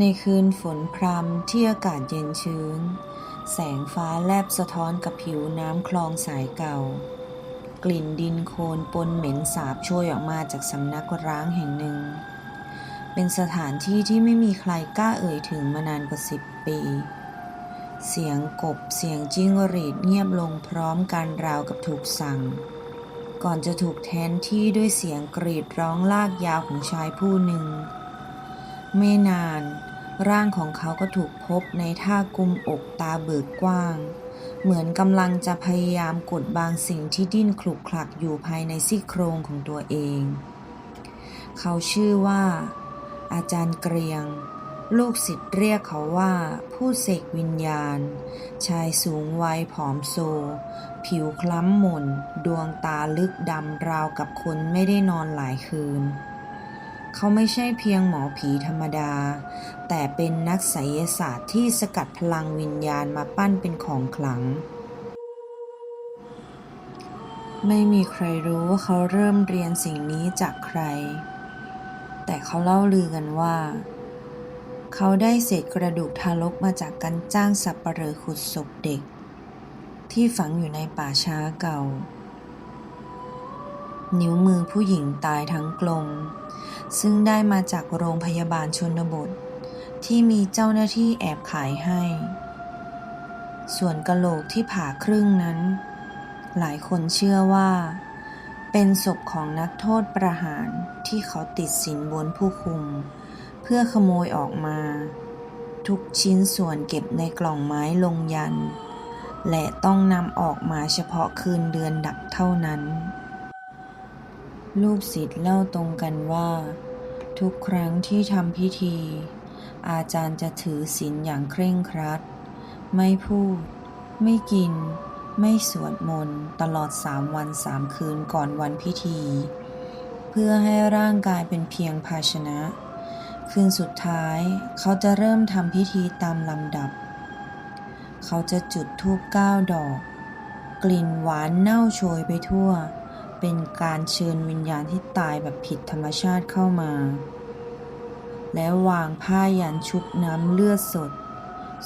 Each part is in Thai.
ในคืนฝนพรำที่อากาศเย็นชื้น แสงฟ้าแลบสะท้อนกับผิวน้ำคลองสายเก่า กลิ่นดินโคลนปนเหม็นสาบโชยออกมาจากสำนักร้างแห่งหนึ่ง เป็นสถานที่ที่ไม่มีใครกล้าเอ่ยถึงมานานกว่าสิบปี เสียงกบเสียงจิ้งหรีดเงียบลงพร้อมกันราวกับถูกสั่ง ก่อนจะถูกแทนที่ด้วยเสียงกรีดร้องลากยาวของชายผู้หนึ่งไม่นาน ร่างของเขาก็ถูกพบในท่ากุมอกตาเบิกกว้าง เหมือนกำลังจะพยายามกดบางสิ่งที่ดิ้นคลุกคลักอยู่ภายในซี่โครงของตัวเอง เขาชื่อว่า อาจารย์เกรียง ลูกศิษย์เรียกเขาว่า ผู้เสกวิญญาณ ชายสูงวัยผอมโซ ผิวคล้ำหม่น ดวงตาลึกดำราวกับคนไม่ได้นอนหลายคืน เขาไม่ใช่เพียงหมอผีธรรมดา แต่เป็นนักไสยศาสตร์ที่สกัดพลังวิญญาณมาปั้นเป็นของขลัง ไม่มีใครรู้ว่าเขาเริ่มเรียนสิ่งนี้จากใคร แต่เขาเล่าลือกันว่า เขาได้เศษกระดูกทารกมาจากการจ้างสับปะเหร่อขุดศพเด็ก ที่ฝังอยู่ในป่าช้าเก่า นิ้วมือผู้หญิงตายทั้งกลม ซึ่งได้มาจากโรงพยาบาลชนบท ที่มีเจ้าหน้าที่แอบขายให้ ส่วนกะโหลกที่ผ่าครึ่งนั้น หลายคนเชื่อว่า เป็นศพของนักโทษประหารที่เขาติดสินบนผู้คุม เพื่อขโมยออกมา ทุกชิ้นส่วนเก็บในกล่องไม้ลงยัน และต้องนำออกมาเฉพาะคืนเดือนดับเท่านั้น ลูกศิษย์เล่าตรงกันว่า ทุกครั้งที่ทำพิธี อาจารย์จะถือศีลอย่างเคร่งครัด ไม่พูด ไม่กิน ไม่สวดมนต์ตลอดสามวันสามคืนก่อนวันพิธี เพื่อให้ร่างกายเป็นเพียงภาชนะ คืนสุดท้ายเขาจะเริ่มทำพิธีตามลำดับ เขาจะจุดธูปเก้าดอก กลิ่นหวานเน่าโชยไปทั่ว เป็นการเชิญวิญญาณที่ตายแบบผิดธรรมชาติเข้ามา แล้ววางผ้ายันชุบน้ำเลือดสด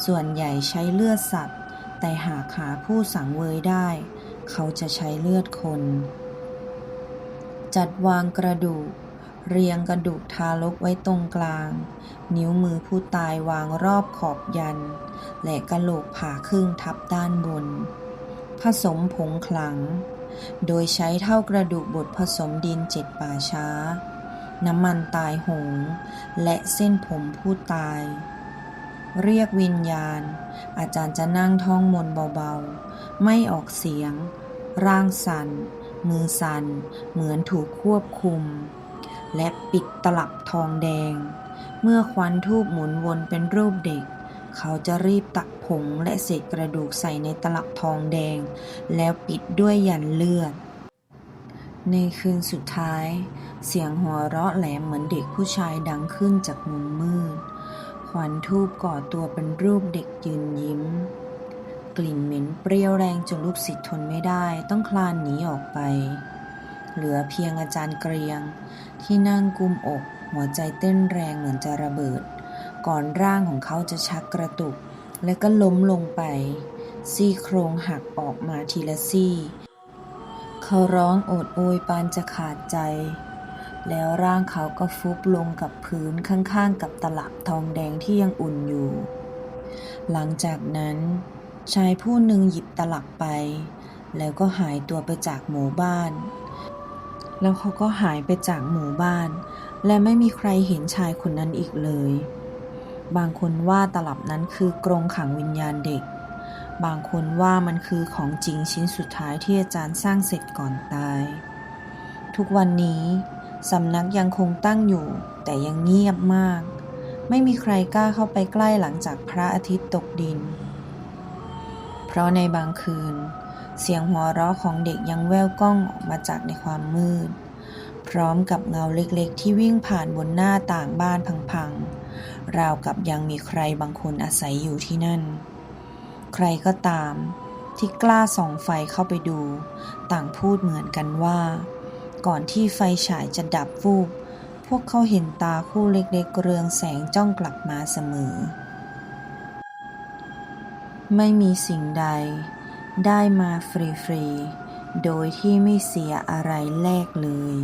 ส่วนใหญ่ใช้เลือดสัตว์ แต่หากหาผู้สังเวยได้ เขาจะใช้เลือดคน จัดวางกระดูก เรียงกระดูกทารกไว้ตรงกลาง นิ้วมือผู้ตายวางรอบขอบยัน และกระโหลกผ่าครึ่งทับด้านบน ผสมผงขลัง โดยใช้เท่ากระดูกบดผสมดินเจ็ดป่าช้า น้ำมันตายหง และเส้นผมผู้ตาย เรียกวิญญาณ อาจารย์จะนั่งท่องมนต์เบาๆ ไม่ออกเสียง ร่างสัน่น มือสั่น เหมือนถูกควบคุม และปิดตลับทองแดง เมื่อควันทูบหมุนวนเป็นรูปเด็ก เขาจะรีบตักผงและเศษกระดูกใส่ในตลับทองแดง แล้วปิดด้วยยันเลือด ในคืนสุดท้าย เสียงหัวเราะแหลมเหมือนเด็กผู้ชายดังขึ้นจากมุมมืดควันทูบก่อตัวเป็นรูปเด็กยืนยิ้ม กลิ่นเหม็นเปรี้ยวแรงจนลูกศิษย์ทนไม่ได้ต้องคลานหนีออกไป เหลือเพียงอาจารย์เกรียง ที่นั่งกุมอกหัวใจเต้นแรงเหมือนจะระเบิด ก่อนร่างของเขาจะชักกระตุก และก็ล้มลงไป ซี่โครงหักออกมาทีละซี่ เขาร้องโอดโอยปานจะขาดใจ แล้วร่างเขาก็ฟุบลงกับพื้นข้างๆ กับตลับทองแดงที่ยังอุ่นอยู่ หลังจากนั้นชายผู้หนึ่งหยิบตลับไป แล้วก็หายตัวไปจากหมู่บ้าน แล้วเขาก็หายไปจากหมู่บ้าน และไม่มีใครเห็นชายคนนั้นอีกเลย บางคนว่าตลับนั้นคือกรงขังวิญญาณเด็ก บางคนว่ามันคือของจริงชิ้นสุดท้ายที่อาจารย์สร้างเสร็จก่อนตาย ทุกวันนี้สำนักยังคงตั้งอยู่ แต่ยังเงียบมาก ไม่มีใครกล้าเข้าไปใกล้หลังจากพระอาทิตย์ตกดิน เพราะในบางคืน เสียงหัวเราะของเด็กยังแว่วก้องออกมาจากในความมืด พร้อมกับเงาเล็กๆ ที่วิ่งผ่านบนหน้าต่างบ้านพังๆ ราวกับยังมีใครบางคนอาศัยอยู่ที่นั่น ใครก็ตามที่กล้าส่องไฟเข้าไปดู ต่างพูดเหมือนกันว่า ก่อนที่ไฟฉายจะดับฟูบพวกเขาเห็นตาคู่เล็กๆเรืองแสงจ้องกลับมาเสมอ ไม่มีสิ่งใด ได้มาฟรีๆ โดยที่ไม่เสียอะไรแลกเลย